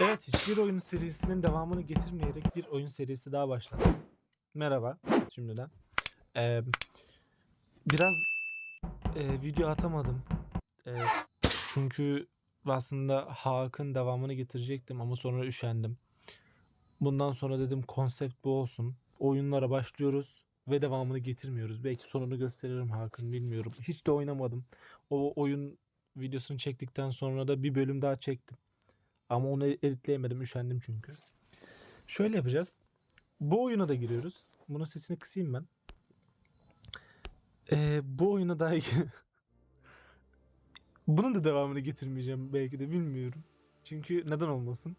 Evet, hiçbir oyun serisinin devamını getirmeyerek bir oyun serisi daha başladı. Merhaba şimdiden. Ee, biraz e, video atamadım. Ee, çünkü aslında Hakan devamını getirecektim ama sonra üşendim. Bundan sonra dedim konsept bu olsun. Oyunlara başlıyoruz ve devamını getirmiyoruz. Belki sonunu gösteririm Hakan bilmiyorum. Hiç de oynamadım. O oyun videosunu çektikten sonra da bir bölüm daha çektim. Ama onu editleyemedim. Üşendim çünkü. Şöyle yapacağız. Bu oyuna da giriyoruz. Bunun sesini kısayım ben. Ee, bu oyuna da bunun da devamını getirmeyeceğim belki de bilmiyorum. Çünkü neden olmasın.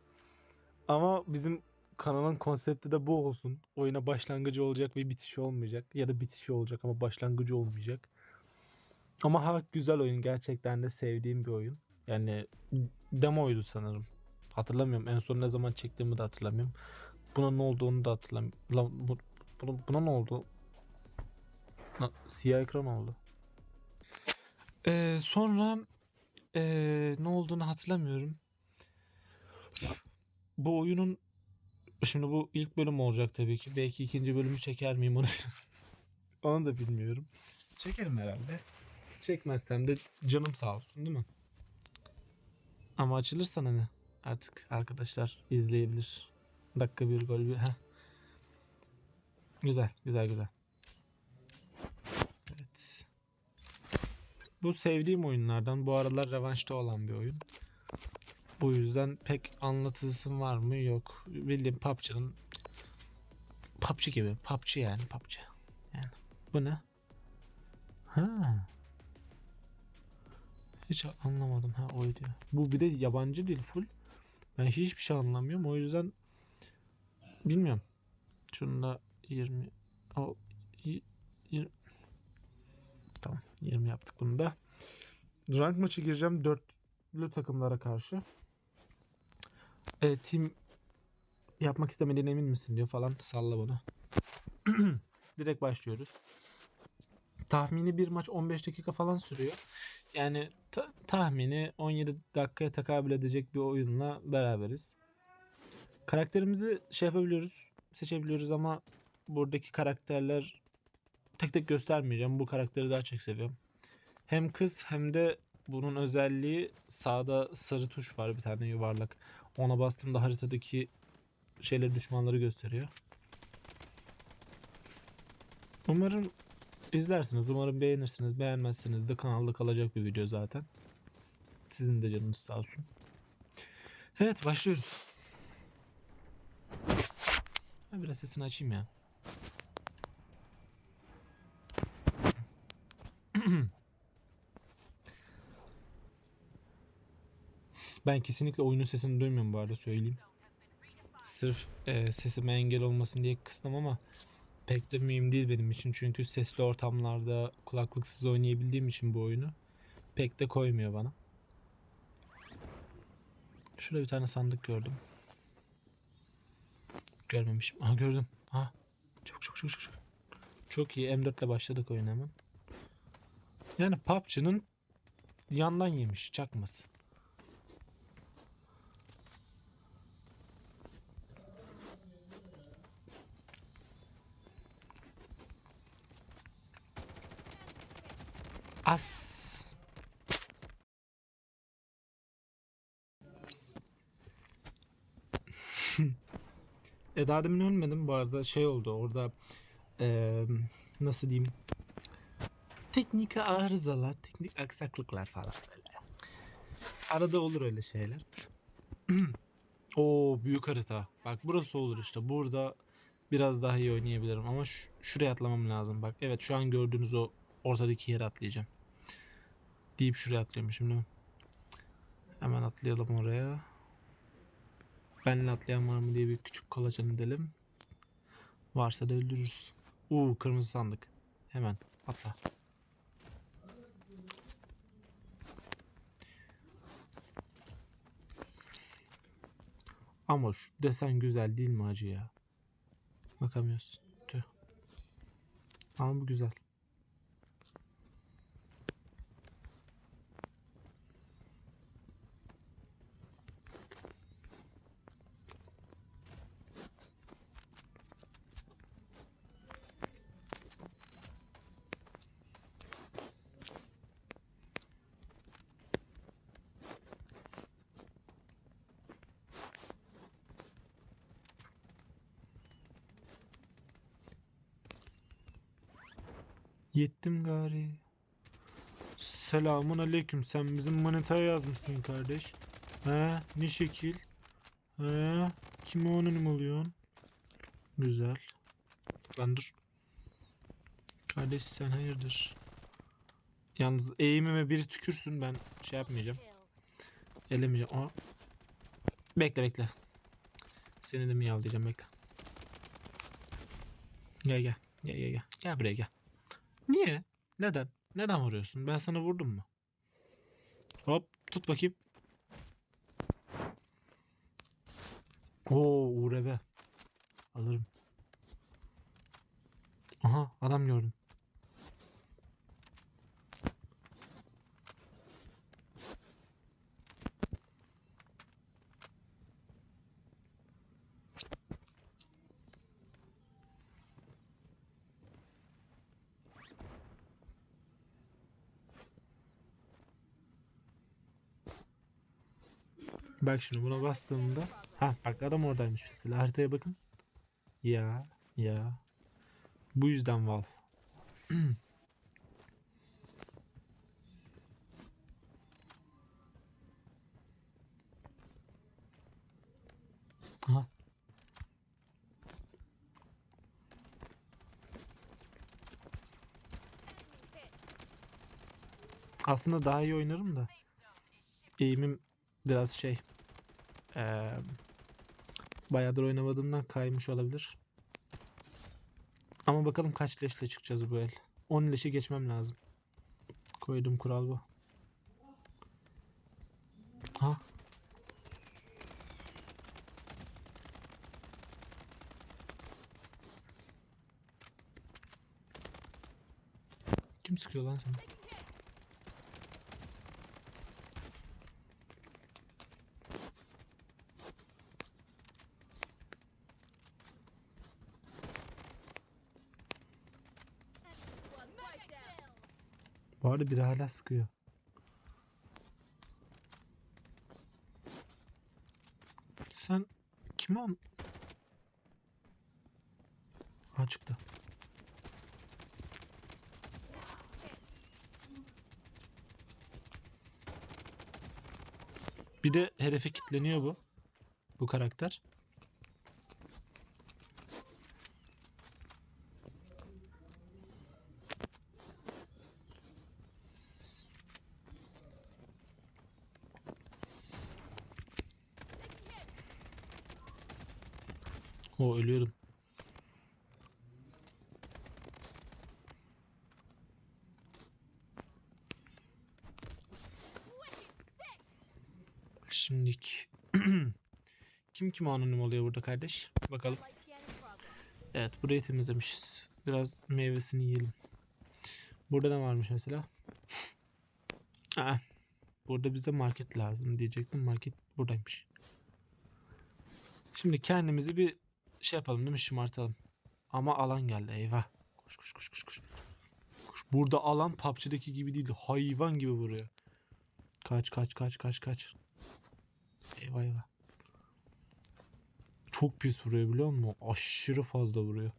Ama bizim kanalın konsepti de bu olsun. Oyuna başlangıcı olacak ve bitişi olmayacak. Ya da bitişi olacak ama başlangıcı olmayacak. Ama Hak güzel oyun. Gerçekten de sevdiğim bir oyun. Yani demoydu sanırım. Hatırlamıyorum. En son ne zaman çektiğimi de hatırlamıyorum. Buna ne olduğunu da hatırlamıyorum. Lan bu, buna, buna ne oldu? Na- siyah ekran oldu. Ee, sonra ee, ne olduğunu hatırlamıyorum. Bu oyunun şimdi bu ilk bölüm olacak tabii ki. Belki ikinci bölümü çeker miyim onu onu da bilmiyorum. Çekerim herhalde. Çekmezsem de canım sağ olsun değil mi? Ama açılırsa hani artık arkadaşlar izleyebilir. Dakika bir gol bir. Güzel, güzel, güzel. Evet. Bu sevdiğim oyunlardan. Bu aralar revanşta olan bir oyun. Bu yüzden pek anlatılsın var mı? Yok. Bildiğim PUBG'nin PUBG gibi. PUBG yani PUBG. Yani. Bu ne? Ha. Hiç anlamadım ha oydu. Bu bir de yabancı dil full. Ben hiçbir şey anlamıyorum. O yüzden bilmiyorum. Şunda 20 o y- yir- Tamam 20 yaptık bunu da. Rank maçı gireceğim dörtlü takımlara karşı. E, team yapmak istemediğine emin misin diyor falan salla bunu. Direkt başlıyoruz. Tahmini bir maç 15 dakika falan sürüyor. Yani ta- tahmini 17 dakikaya tekabül edecek bir oyunla beraberiz. Karakterimizi şey yapabiliyoruz, seçebiliyoruz ama buradaki karakterler tek tek göstermeyeceğim. Bu karakteri daha çok seviyorum. Hem kız hem de bunun özelliği sağda sarı tuş var bir tane yuvarlak. Ona bastığımda haritadaki şeyleri düşmanları gösteriyor. Umarım izlersiniz. Umarım beğenirsiniz. Beğenmezseniz de kanalda kalacak bir video zaten. Sizin de canınız sağ olsun. Evet başlıyoruz. Ha, biraz sesini açayım ya. Ben kesinlikle oyunun sesini duymuyorum bu arada söyleyeyim. Sırf e, sesime engel olmasın diye kıstım ama pek de mühim değil benim için. Çünkü sesli ortamlarda kulaklıksız oynayabildiğim için bu oyunu pek de koymuyor bana. Şurada bir tane sandık gördüm. Görmemişim. Aha gördüm. Aha. Çok çok çok çok. çok. İyi. M4 ile başladık oyuna hemen. Yani PUBG'nin yandan yemiş çakması. As. e daha demin ölmedim bu arada şey oldu orada eee, nasıl diyeyim teknik arızalar teknik aksaklıklar falan böyle. Arada olur öyle şeyler. O büyük harita. Bak burası olur işte. Burada biraz daha iyi oynayabilirim ama şuraya atlamam lazım. Bak evet şu an gördüğünüz o ortadaki yere atlayacağım. Deyip şuraya atlıyormuşum değil mi? Hemen atlayalım oraya. Benle atlayan var mı diye bir küçük kolaçan edelim. Varsa da öldürürüz. Uuu kırmızı sandık. Hemen atla. Ama şu desen güzel değil mi acı ya? Bakamıyoruz. Tüh. Ama bu güzel. Yettim gari. Selamun aleyküm. Sen bizim manitaya yazmışsın kardeş. He, ne şekil? He, kime anonim oluyorsun? Güzel. Lan dur. Kardeş sen hayırdır? Yalnız eğimime biri tükürsün ben şey yapmayacağım. Elemeyeceğim. Aa. Bekle bekle. Seni de miyavlayacağım bekle. Gel gel. Gel gel gel. Gel buraya gel. Niye? Neden? Neden vuruyorsun? Ben sana vurdum mu? Hop tut bakayım. Oo URB. Alırım. Aha adam gördüm. Bak şimdi buna bastığımda ha bak adam oradaymış mesela haritaya bakın. Ya ya. Bu yüzden Valve. Aha. Aslında daha iyi oynarım da eğimim biraz şey eee bayağıdır oynamadığımdan kaymış olabilir. Ama bakalım kaç leşle çıkacağız bu el. 10 leşi geçmem lazım. Koydum kural bu. Ha. Kim sıkıyor lan sana? Bu arada biri hala sıkıyor. Sen kime on... Ha çıktı. Bir de hedefe kilitleniyor bu. Bu karakter. O ölüyorum. Şimdilik kim kime anonim oluyor burada kardeş? Bakalım. Evet burayı temizlemişiz. Biraz meyvesini yiyelim. Burada ne varmış mesela? Aa, burada bize market lazım diyecektim. Market buradaymış. Şimdi kendimizi bir şey yapalım değil mi? Şımartalım. Ama alan geldi eyvah. Koş koş koş koş koş. Koş. Burada alan PUBG'deki gibi değil. Hayvan gibi vuruyor. Kaç kaç kaç kaç kaç. Eyvah eyvah. Çok pis vuruyor biliyor musun? Aşırı fazla vuruyor.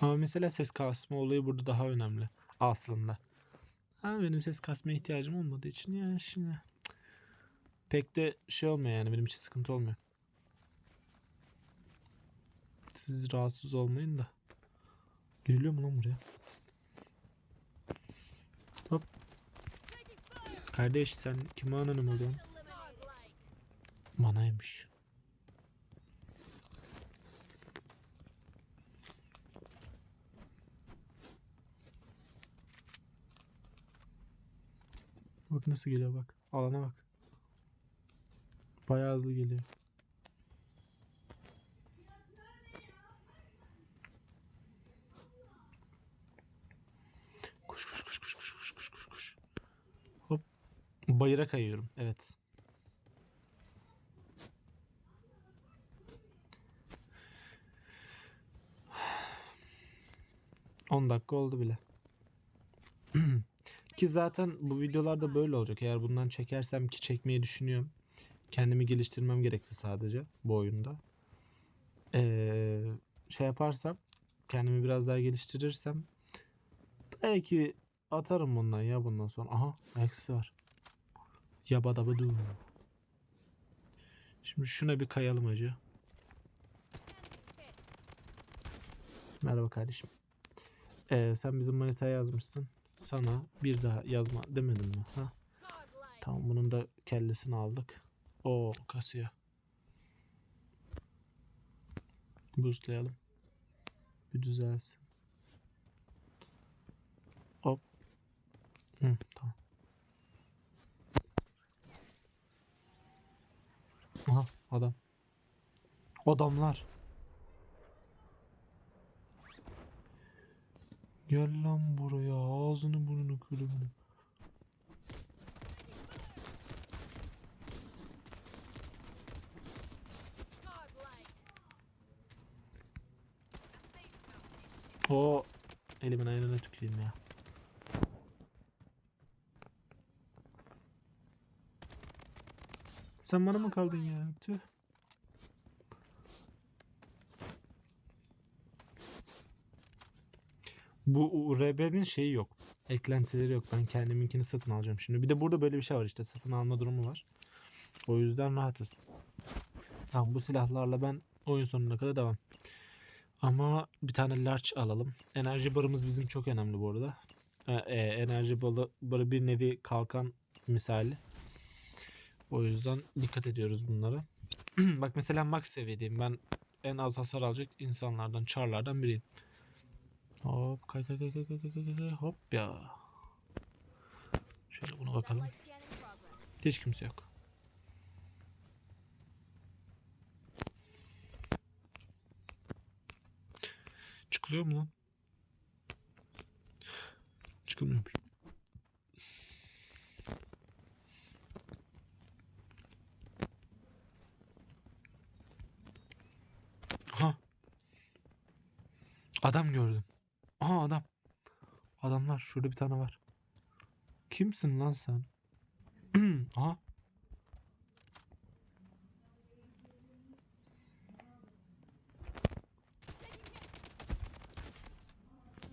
Ama mesela ses kasma olayı burada daha önemli aslında. Ha, benim ses kasmaya ihtiyacım olmadığı için yani şimdi pek de şey olmuyor yani benim için sıkıntı olmuyor. Siz rahatsız olmayın da. Giriliyor mu lan buraya? Hop. Kardeş sen kime anonim oluyorsun? Manaymış. Bak nasıl geliyor bak. Alana bak. Bayağı hızlı geliyor. Kuş kuş kuş kuş kuş kuş kuş kuş. Hop. Bayıra kayıyorum. Evet. 10 dakika oldu bile. Ki zaten bu videolarda böyle olacak. Eğer bundan çekersem ki çekmeyi düşünüyorum. Kendimi geliştirmem gerekti sadece bu oyunda. Ee, şey yaparsam kendimi biraz daha geliştirirsem belki atarım bundan ya bundan sonra. Aha eksi var. Yabadabadu. Şimdi şuna bir kayalım acı. Merhaba kardeşim. Ee, sen bizim manitaya yazmışsın. Sana bir daha yazma demedim mi? Ha? Tamam bunun da kellesini aldık. O kasıyor. Boostlayalım. Bir düzelsin. Hop. Hı, tamam. Aha adam. Adamlar. Gel lan buraya ağzını burnunu. Godlike. O elimin ayarına tüküreyim ya. Sen bana mı kaldın ya? Tüh. Bu URB'nin şeyi yok. Eklentileri yok. Ben kendiminkini satın alacağım şimdi. Bir de burada böyle bir şey var işte. Satın alma durumu var. O yüzden rahatız. Tamam bu silahlarla ben oyun sonuna kadar devam. Ama bir tane large alalım. Enerji barımız bizim çok önemli bu arada. E, e, enerji barı, bir nevi kalkan misali. O yüzden dikkat ediyoruz bunlara. Bak mesela max seviyedeyim. Ben en az hasar alacak insanlardan, charlardan biriyim. Hop kay kay kay kay kay kay kay hop ya. Şöyle buna bakalım. Hiç kimse yok. Çıkılıyor mu lan? Çıkılmıyormuş. Ha. Adam gördüm. Aha adam. Adamlar şurada bir tane var. Kimsin lan sen? Aha.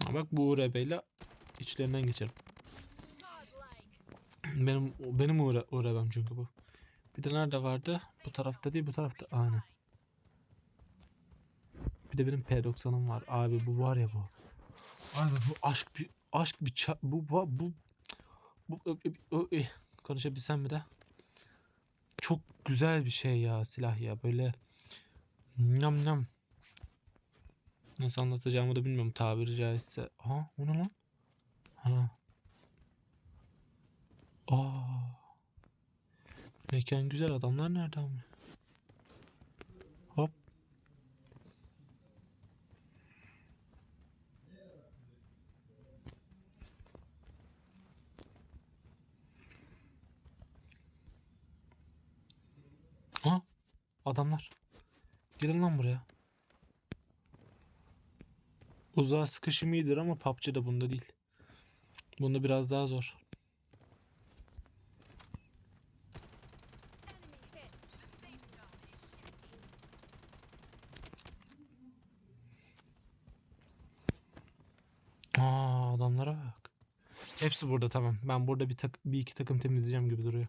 Ha bak bu URB ile içlerinden geçerim. Benim benim uğra uğrabam çünkü bu. Bir de nerede vardı? Bu tarafta değil bu tarafta. Aynen. Bir de benim P90'ım var. Abi bu var ya bu. Abi bu aşk bir aşk bir ça- bu bu bu, bu ö- ö- ö- ö- konuşabilsem mi de çok güzel bir şey ya silah ya böyle nyam nyam nasıl anlatacağımı da bilmiyorum tabiri caizse. Ha o ne lan? Ha. Aa. Mekan güzel adamlar nerede ama? Hop. Ha? Adamlar. Gelin lan buraya. Uzağa sıkışım iyidir ama PUBG'de bunda değil. Bunda biraz daha zor. Aa adamlara bak. Hepsi burada tamam. Ben burada bir tak bir iki takım temizleyeceğim gibi duruyor.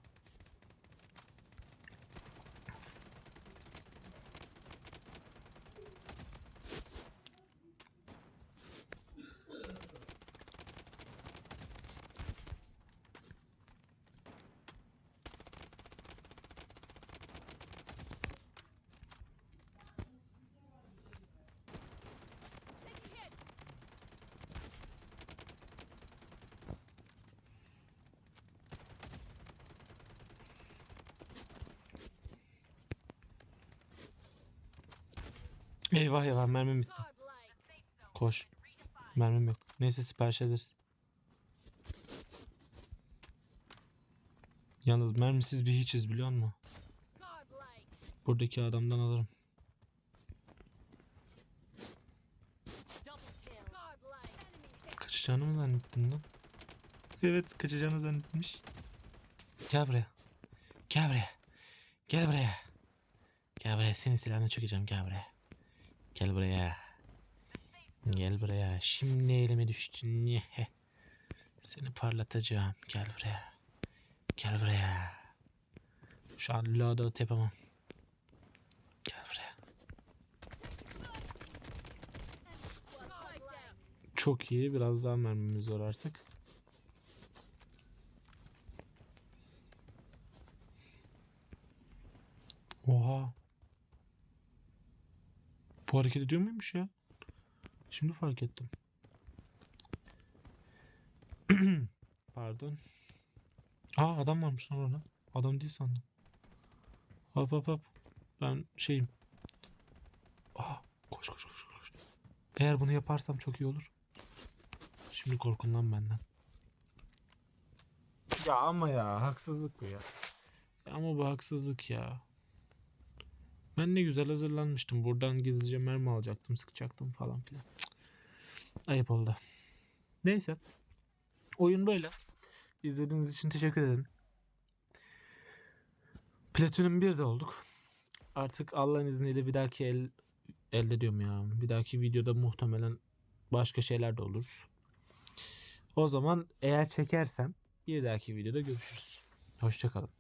Eyvah eyvah mermim bitti. Koş. Mermim yok. Neyse sipariş ederiz. Yalnız mermisiz bir hiçiz biliyor musun? Buradaki adamdan alırım. Kaçacağını mı zannettin lan? Evet kaçacağını zannetmiş. Gel buraya. Gel buraya. Gel buraya. Gel buraya. Senin silahını çekeceğim. Gel buraya. Gel buraya. Gel buraya. Şimdi elime düştün. Yehe. Seni parlatacağım. Gel buraya. Gel buraya. Şu an loadout yapamam. Gel buraya. Çok iyi. Biraz daha mermimiz var artık. Oha. Bu hareket ediyor muymuş ya? Şimdi fark ettim. Pardon. Aa adam varmış lan orada. Adam değil sandım. Hop hop hop. Ben şeyim. Aa koş koş koş koş. Eğer bunu yaparsam çok iyi olur. Şimdi korkun lan benden. Ya ama ya haksızlık bu ya. Ya ama bu haksızlık ya. Ben ne güzel hazırlanmıştım. Buradan gizlice mermi alacaktım, sıkacaktım falan filan. Ayıp oldu. Neyse. Oyun böyle. İzlediğiniz için teşekkür ederim. Platinum 1'de olduk. Artık Allah'ın izniyle bir dahaki el, elde diyorum ya. Bir dahaki videoda muhtemelen başka şeyler de oluruz. O zaman eğer çekersem bir dahaki videoda görüşürüz. Hoşçakalın.